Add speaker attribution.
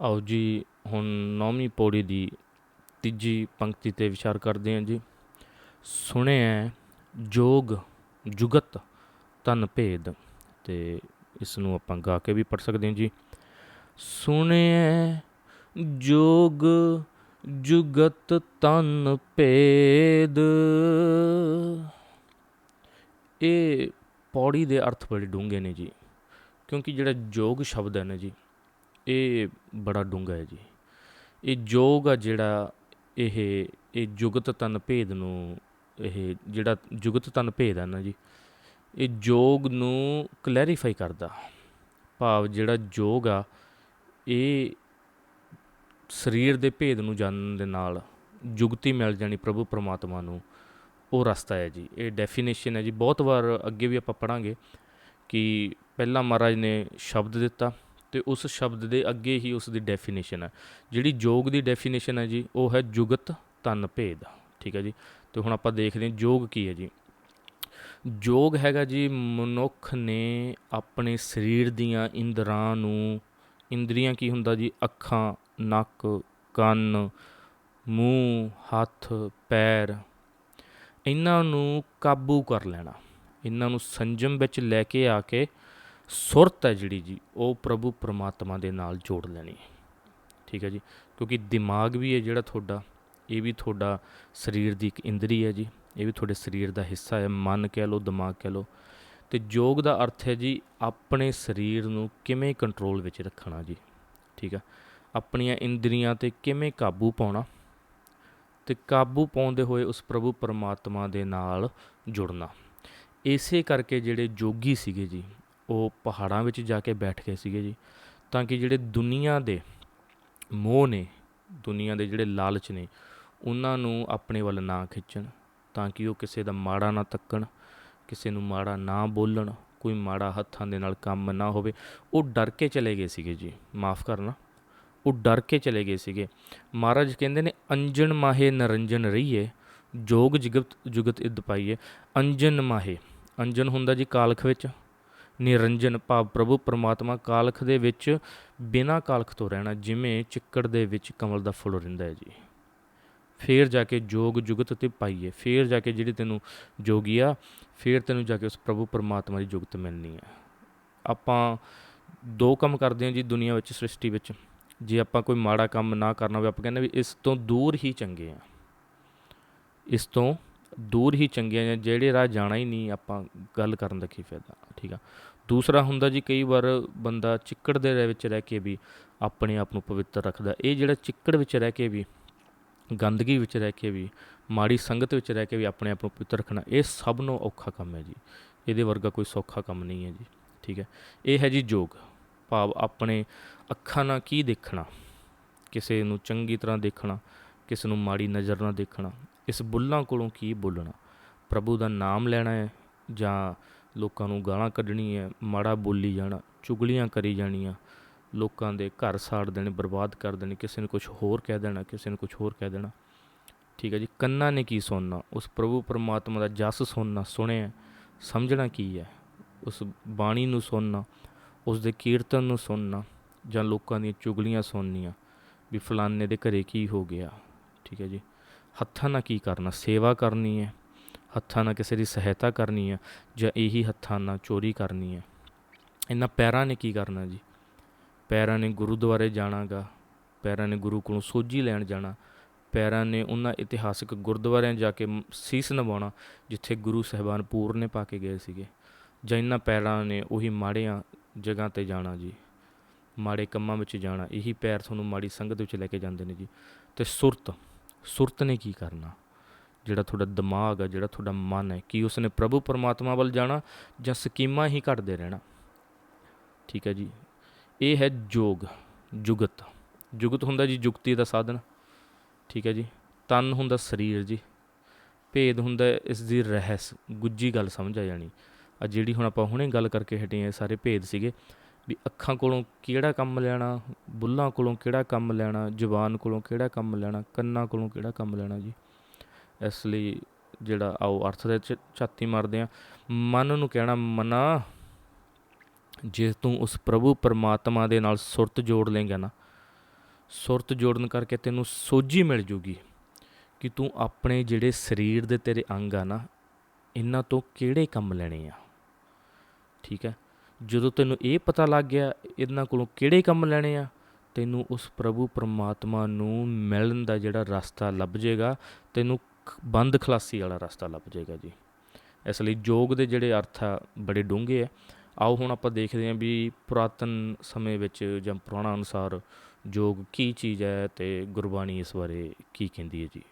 Speaker 1: ਆਓ ਜੀ, ਹੁਣ ਨੌਵੀਂ ਪੌੜੀ ਦੀ ਤੀਜੀ ਪੰਕਤੀ ਤੇ ਵਿਚਾਰ ਕਰਦੇ ਹਾਂ ਜੀ। ਸੁਣਿਆ ਜੋਗ ਜੁਗਤ ਤਨ ਭੇਦ ਤੇ ਇਸ ਨੂੰ ਆਪਾਂ ਗਾ ਕੇ ਵੀ ਪੜ ਸਕਦੇ ਹਾਂ ਜੀ। ਸੁਣਿਆ ਜੋਗ ਜੁਗਤ ਤਨ ਭੇਦ। ਇਹ ਪੌੜੀ ਦੇ ਅਰਥ ਬੜੇ ਡੂੰਘੇ ਨੇ ਜੀ, ਕਿਉਂਕਿ ਜਿਹੜਾ ਜੋਗ ਸ਼ਬਦ ਹੈ ਨਾ ਜੀ ਇਹ ਬੜਾ ਡੂੰਘਾ ਹੈ ਜੀ। ਇਹ ਜੋਗ ਆ ਜਿਹੜਾ ਇਹ ਇਹ ਜੁਗਤ ਤਨ ਭੇਦ ਨੂੰ, ਇਹ ਜਿਹੜਾ ਜੁਗਤ ਤਨ ਭੇਦ ਹੈ ਨਾ ਜੀ, ਇਹ ਜੋਗ ਨੂੰ ਕਲੈਰੀਫਾਈ ਕਰਦਾ। ਭਾਵ ਜਿਹੜਾ ਜੋਗ ਆ, ਇਹ ਸਰੀਰ ਦੇ ਭੇਦ ਨੂੰ ਜਾਣਨ ਦੇ ਨਾਲ ਜੁਗਤੀ ਮਿਲ ਜਾਣੀ ਪ੍ਰਭੂ ਪਰਮਾਤਮਾ ਨੂੰ, ਉਹ ਰਸਤਾ ਹੈ ਜੀ। ਇਹ ਡੈਫੀਨੇਸ਼ਨ ਹੈ ਜੀ। ਬਹੁਤ ਵਾਰ ਅੱਗੇ ਵੀ ਆਪਾਂ ਪੜਾਂਗੇ ਕਿ ਪਹਿਲਾਂ ਮਹਾਰਾਜ ਨੇ ਸ਼ਬਦ ਦਿੱਤਾ ਤੇ ਉਸ ਸ਼ਬਦ ਦੇ ਅੱਗੇ ਹੀ ਉਸ ਦੀ ਡੈਫੀਨੇਸ਼ਨ ਹੈ। ਜਿਹੜੀ ਯੋਗ ਦੀ ਡੈਫੀਨੇਸ਼ਨ ਹੈ ਜੀ, ਉਹ ਹੈ ਜੁਗਤ ਤਨ ਭੇਦ। ਠੀਕ ਹੈ ਜੀ? ਤੇ ਹੁਣ ਆਪਾਂ ਦੇਖਦੇ ਹਾਂ ਯੋਗ ਕੀ ਹੈ ਜੀ। ਯੋਗ ਹੈਗਾ ਜੀ, ਮਨੁੱਖ ਨੇ ਆਪਣੇ ਸਰੀਰ ਦੀਆਂ ਇੰਦਰਾਂ ਨੂੰ, ਇੰਦਰੀਆਂ ਕੀ ਹੁੰਦਾ ਜੀ? ਅੱਖਾਂ, ਨੱਕ, ਕੰਨ, ਮੂੰਹ, ਹੱਥ, ਪੈਰ, ਇਹਨਾਂ ਨੂੰ ਕਾਬੂ ਕਰ ਲੈਣਾ। ਇਹਨਾਂ ਨੂੰ ਸੰਜਮ ਵਿੱਚ ਲੈ ਕੇ ਆ ਕੇ ਸੁਰਤ ਹੈ ਜਿਹੜੀ ਜੀ, ਉਹ ਪ੍ਰਭੂ ਪਰਮਾਤਮਾ ਦੇ ਨਾਲ ਜੋੜ ਲੈਣੀ ਠੀਕ ਹੈ ਜੀ? ਕਿਉਂਕਿ ਦਿਮਾਗ ਵੀ ਹੈ ਜਿਹੜਾ ਤੁਹਾਡਾ, ਇਹ ਵੀ ਤੁਹਾਡਾ ਸਰੀਰ ਦੀ ਇੱਕ ਇੰਦਰੀ ਹੈ ਜੀ, ਇਹ ਵੀ ਤੁਹਾਡੇ ਸਰੀਰ ਦਾ ਹਿੱਸਾ ਹੈ, ਮਨ ਕਹਿ ਲਓ, ਦਿਮਾਗ ਕਹਿ ਲਓ। ਤੇ ਯੋਗ ਦਾ ਅਰਥ ਹੈ ਜੀ, ਆਪਣੇ ਸਰੀਰ ਨੂੰ ਕਿਵੇਂ ਕੰਟਰੋਲ ਵਿੱਚ ਰੱਖਣਾ ਜੀ? ਠੀਕ ਆ ਆਪਣੀਆਂ ਇੰਦਰੀਆਂ ਤੇ ਕਿਵੇਂ ਕਾਬੂ ਪਾਉਣਾ? ਤੇ ਕਾਬੂ ਪਾਉਂਦੇ ਹੋਏ ਉਸ ਪ੍ਰਭੂ ਪਰਮਾਤਮਾ ਦੇ ਨਾਲ ਜੁੜਨਾ। ਇਸੇ ਕਰਕੇ ਜਿਹੜੇ ਜੋਗੀ ਸੀਗੇ ਜੀ ਉਹ ਪਹਾੜਾਂ ਵਿੱਚ ਜਾ ਕੇ ਬੈਠ ਗਏ ਸੀਗੇ ਜੀ। ਤਾਂ ਕਿ ਜਿਹੜੇ ਦੁਨੀਆ ਦੇ ਮੋਹ ਨੇ, ਦੁਨੀਆ ਦੇ ਜਿਹੜੇ ਲਾਲਚ ਨੇ, ਉਹਨਾਂ ਨੂੰ ਆਪਣੇ ਵੱਲ ਨਾ ਖਿੱਚਣ, ਤਾਂ ਕਿ ਉਹ ਕਿਸੇ ਦਾ ਮਾੜਾ ਨਾ ਤੱਕਣ, ਕਿਸੇ ਨੂੰ ਮਾੜਾ ਨਾ ਬੋਲਣ, ਕੋਈ ਮਾੜਾ ਹੱਥਾਂ ਦੇ ਨਾਲ ਕੰਮ ਨਾ ਹੋਵੇ। ਉਹ ਡਰ ਕੇ ਚਲੇ ਗਏ ਸੀਗੇ ਜੀ, ਮਾਫ ਕਰਨਾ। ਉਹ ਡਰ ਕੇ ਚਲੇ ਗਏ ਸੀਗੇ। ਮਹਾਰਾਜ ਕਹਿੰਦੇ ਨੇ, ਅੰਜਨ ਮਾਹੇ ਨਰੰਜਨ ਰਹੀਏ, ਜੋਗ ਜਗਤ ਜੁਗਤ ਇਦ ਪਾਈਏ। ਅੰਜਨ ਮਾਹੇ, ਅੰਜਨ ਹੁੰਦਾ ਜੀ ਕਾਲਖ ਵਿੱਚ। ਨਿਰੰਜਨ ਭਾਵ ਪ੍ਰਭੂ ਪਰਮਾਤਮਾ ਕਾਲਖ ਦੇ ਵਿੱਚ ਬਿਨਾਂ ਕਾਲਖ ਤੋਂ ਰਹਿਣਾ, ਜਿਵੇਂ ਚਿੱਕੜ ਦੇ ਵਿੱਚ ਕਮਲ ਦਾ ਫੁੱਲ ਰਹਿੰਦਾ ਹੈ ਜੀ। ਫੇਰ ਜਾ ਕੇ ਜੋਗ ਜੁਗਤ ਤੇ ਪਾਈਏ, ਫੇਰ ਜਾ ਕੇ ਜਿਹੜੀ ਤੈਨੂੰ ਜੋਗੀਆ ਫੇਰ ਤੈਨੂੰ ਜਾ ਕੇ ਉਸ ਪ੍ਰਭੂ ਪਰਮਾਤਮਾ ਦੀ ਜੁਗਤ ਮਿਲਣੀ ਹੈ ਆਪਾਂ ਦੋ ਕੰਮ ਕਰਦੇ ਹਾਂ ਜੀ ਦੁਨੀਆ ਵਿੱਚ, ਸ੍ਰਿਸ਼ਟੀ ਵਿੱਚ। ਜੇ ਆਪਾਂ ਕੋਈ ਮਾੜਾ ਕੰਮ ਨਾ ਕਰਨਾ ਹੋਵੇ, ਆਪਾਂ ਕਹਿੰਦੇ ਵੀ ਇਸ ਤੋਂ ਦੂਰ ਹੀ ਚੰਗੇ ਆ। ਇਸ ਤੋਂ ਦੂਰ ਹੀ ਚੰਗੀਆਂ ਜਾਂ ਜਿਹੜੇ ਰਾਹ ਜਾਣਾ ਹੀ ਨਹੀਂ, ਆਪਾਂ ਗੱਲ ਕਰਨ ਦਾ ਕੀ ਫਾਇਦਾ? ਠੀਕ ਆ। ਦੂਸਰਾ ਹੁੰਦਾ ਜੀ ਕਈ ਵਾਰ ਬੰਦਾ ਚਿੱਕੜ ਦੇ ਰਹਿ ਵਿੱਚ ਰਹਿ ਕੇ ਵੀ ਆਪਣੇ ਆਪ ਨੂੰ ਪਵਿੱਤਰ ਰੱਖਦਾ। ਇਹ ਜਿਹੜਾ ਚਿੱਕੜ ਵਿੱਚ ਰਹਿ ਕੇ ਵੀ, ਗੰਦਗੀ ਵਿੱਚ ਰਹਿ ਕੇ ਵੀ, ਮਾੜੀ ਸੰਗਤ ਵਿੱਚ ਰਹਿ ਕੇ ਵੀ ਆਪਣੇ ਆਪ ਨੂੰ ਪਵਿੱਤਰ ਰੱਖਣਾ, ਇਹ ਸਭ ਨੂੰ ਔਖਾ ਕੰਮ ਹੈ ਜੀ। ਇਹਦੇ ਵਰਗਾ ਕੋਈ ਸੌਖਾ ਕੰਮ ਨਹੀਂ ਹੈ ਜੀ। ਠੀਕ ਹੈ। ਇਹ ਹੈ ਜੀ ਜੋਗ ਭਾਵ ਆਪਣੇ ਅੱਖਾਂ ਨਾਲ ਕੀ ਦੇਖਣਾ, ਕਿਸੇ ਨੂੰ ਚੰਗੀ ਤਰ੍ਹਾਂ ਦੇਖਣਾ ਕਿਸੇ ਨੂੰ ਮਾੜੀ ਨਜ਼ਰ ਨਾਲ ਦੇਖਣਾ, ਇਸ ਬੁੱਲਾਂ ਕੋਲੋਂ ਕੀ ਬੋਲਣਾ? ਪ੍ਰਭੂ ਦਾ ਨਾਮ ਲੈਣਾ ਹੈ ਜਾਂ ਲੋਕਾਂ ਨੂੰ ਗਾਲਾਂ ਕੱਢਣੀ ਹੈ, ਮਾੜਾ ਬੋਲੀ ਜਾਣਾ, ਚੁਗਲੀਆਂ ਕਰੀ ਜਾਣੀਆਂ, ਲੋਕਾਂ ਦੇ ਘਰ ਸਾੜ ਦੇਣੇ, ਬਰਬਾਦ ਕਰ ਦੇਣੇ, ਕਿਸੇ ਨੂੰ ਕੁਝ ਹੋਰ ਕਹਿ ਦੇਣਾ, ਕਿਸੇ ਨੂੰ ਕੁਝ ਹੋਰ ਕਹਿ ਦੇਣਾ। ਠੀਕ ਹੈ ਜੀ, ਕੰਨਾਂ ਨੇ ਕੀ ਸੁਣਨਾ? ਉਸ ਪ੍ਰਭੂ ਪਰਮਾਤਮਾ ਦਾ ਜਸ ਸੁਣਨਾ, ਸੁਣਿਆ ਸਮਝਣਾ ਕੀ ਹੈ? ਉਸ ਬਾਣੀ ਨੂੰ ਸੁਣਨਾ, ਉਸ ਦੇ ਕੀਰਤਨ ਨੂੰ ਸੁਣਨਾ ਜਾਂ ਲੋਕਾਂ ਦੀਆਂ ਚੁਗਲੀਆਂ ਸੁਣਨੀਆਂ ਵੀ ਫਲਾਣੇ ਦੇ ਘਰੇ ਕੀ ਹੋ ਗਿਆ? ਠੀਕ ਹੈ ਜੀ। ਹੱਥਾਂ ਨਾਲ ਕੀ ਕਰਨਾ? ਸੇਵਾ ਕਰਨੀ ਹੈ। ਹੱਥਾਂ ਨਾਲ ਕਿਸੇ ਦੀ ਸਹਾਇਤਾ ਕਰਨੀ ਹੈ ਜਾਂ ਇਹੀ ਹੱਥਾਂ ਨਾਲ ਚੋਰੀ ਕਰਨੀ ਹੈ। ਇਹਨਾਂ ਪੈਰਾਂ ਨੇ ਕੀ ਕਰਨਾ ਜੀ? ਪੈਰਾਂ ਨੇ ਗੁਰਦੁਆਰੇ ਜਾਣਾਗਾ। ਪੈਰਾਂ ਨੇ ਗੁਰੂ ਕੋਲੋਂ ਸੋਝੀ ਲੈਣ ਜਾਣਾ। ਪੈਰਾਂ ਨੇ ਉਹਨਾਂ ਇਤਿਹਾਸਿਕ ਗੁਰਦੁਆਰਿਆਂ ਜਾ ਕੇ ਸੀਸ ਨਵਾਉਣਾ, ਜਿੱਥੇ ਗੁਰੂ ਸਾਹਿਬਾਨ ਪੂਰਨੇ ਪਾ ਕੇ ਗਏ ਸੀਗੇ। ਜਾਂ ਇਹਨਾਂ ਪੈਰਾਂ ਨੇ ਉਹੀ ਮਾੜੀਆਂ ਜਗ੍ਹਾ ਤੇ ਜਾਣਾ ਜੀ। ਮਾੜੇ ਕੰਮਾਂ ਵਿੱਚ ਜਾਣਾ। ਇਹੀ ਪੈਰ ਤੁਹਾਨੂੰ ਮਾੜੀ ਸੰਗਤ ਵਿੱਚ ਲੈ ਕੇ ਜਾਂਦੇ ਨੇ ਜੀ। ਤੇ ਸੁਰਤ। ਸੁਰਤ ਨੇ ਕੀ ਕਰਨਾ? ਜਿਹੜਾ ਤੁਹਾਡਾ ਦਿਮਾਗ ਆ, ਜਿਹੜਾ ਤੁਹਾਡਾ ਮਨ ਹੈ, ਕੀ ਉਸਨੇ ਪ੍ਰਭੂ ਪਰਮਾਤਮਾ ਵੱਲ ਜਾਣਾ ਜਾਂ ਸਕੀਮਾਂ ਹੀ ਘੜਦੇ ਰਹਿਣਾ? ਠੀਕ ਹੈ ਜੀ। ਇਹ ਹੈ ਜੋਗ, ਜੁਗਤ। ਜੁਗਤ ਹੁੰਦਾ ਜੀ ਜੁਗਤੀ ਦਾ ਸਾਧਨ। ਠੀਕ ਹੈ ਜੀ। ਤਨ ਹੁੰਦਾ ਸਰੀਰ ਜੀ। ਭੇਦ ਹੁੰਦਾ ਇਸ ਦੀ ਰਹਿਸ। ਗੁੱਜੀ ਗੱਲ ਸਮਝ ਆ ਜਾਣੀ। ਆ ਜਿਹੜੀ ਹੁਣ ਆਪਾਂ ਹੁਣੇ ਗੱਲ ਕਰਕੇ ਹਟੇ ਆ ਸਾਰੇ ਭੇਦ ਸੀਗੇ। ਵੀ ਅੱਖਾਂ ਕੋਲੋਂ ਕਿਹੜਾ ਕੰਮ ਲੈਣਾ, ਬੁੱਲਾਂ ਕੋਲੋਂ ਕਿਹੜਾ ਕੰਮ ਲੈਣਾ, ਜ਼ੁਬਾਨ ਕੋਲੋਂ ਕਿਹੜਾ ਕੰਮ ਲੈਣਾ, ਕੰਨਾਂ ਕੋਲੋਂ ਕਿਹੜਾ ਕੰਮ ਲੈਣਾ ਜੀ। ਇਸ ਲਈ ਜਿਹੜਾ, ਆਓ ਅਰਥ ਦੇ ਛਾਤੀ ਮਾਰਦੇ ਆ ਮਨ ਨੂੰ ਕਹਿਣਾ, ਮਨਾ, ਜੇ ਤੂੰ ਉਸ ਪ੍ਰਭੂ ਪਰਮਾਤਮਾ ਦੇ ਨਾਲ ਸੁਰਤ ਜੋੜ ਲੇਗਾ ਨਾ, ਸੁਰਤ ਜੋੜਨ ਕਰਕੇ ਤੈਨੂੰ ਸੋਝੀ ਮਿਲ ਜੂਗੀ ਕਿ ਤੂੰ ਆਪਣੇ ਜਿਹੜੇ ਸਰੀਰ ਦੇ ਤੇਰੇ ਅੰਗ ਆ ਨਾ, ਇਹਨਾਂ ਤੋਂ ਕਿਹੜੇ ਕੰਮ ਲੈਣੇ ਆ? ਠੀਕ ਹੈ? ਜਦੋਂ ਤੈਨੂੰ ਇਹ ਪਤਾ ਲੱਗ ਗਿਆ ਇਹਨਾਂ ਕੋਲੋਂ ਕਿਹੜੇ ਕੰਮ ਲੈਣੇ ਆ, ਤੈਨੂੰ ਉਸ ਪ੍ਰਭੂ ਪਰਮਾਤਮਾ ਨੂੰ ਮਿਲਣ ਦਾ ਜਿਹੜਾ ਰਸਤਾ ਲੱਭ ਜਾਏਗਾ, ਤੈਨੂੰ ਬੰਦ ਖਲਾਸੀ ਵਾਲਾ ਰਸਤਾ ਲੱਭ ਜਾਏਗਾ ਜੀ। ਇਸ ਲਈ ਯੋਗ ਦੇ ਜਿਹੜੇ ਅਰਥ ਆ, ਬੜੇ ਡੂੰਘੇ ਆ। ਆਓ ਹੁਣ ਆਪਾਂ ਦੇਖਦੇ ਹਾਂ ਵੀ ਪੁਰਾਤਨ ਸਮੇਂ ਵਿੱਚ ਜਾਂ ਪੁਰਾਣਾ ਅਨੁਸਾਰ ਯੋਗ ਕੀ ਚੀਜ਼ ਹੈ ਤੇ ਗੁਰਬਾਣੀ ਇਸ ਬਾਰੇ ਕੀ ਕਹਿੰਦੀ ਹੈ ਜੀ।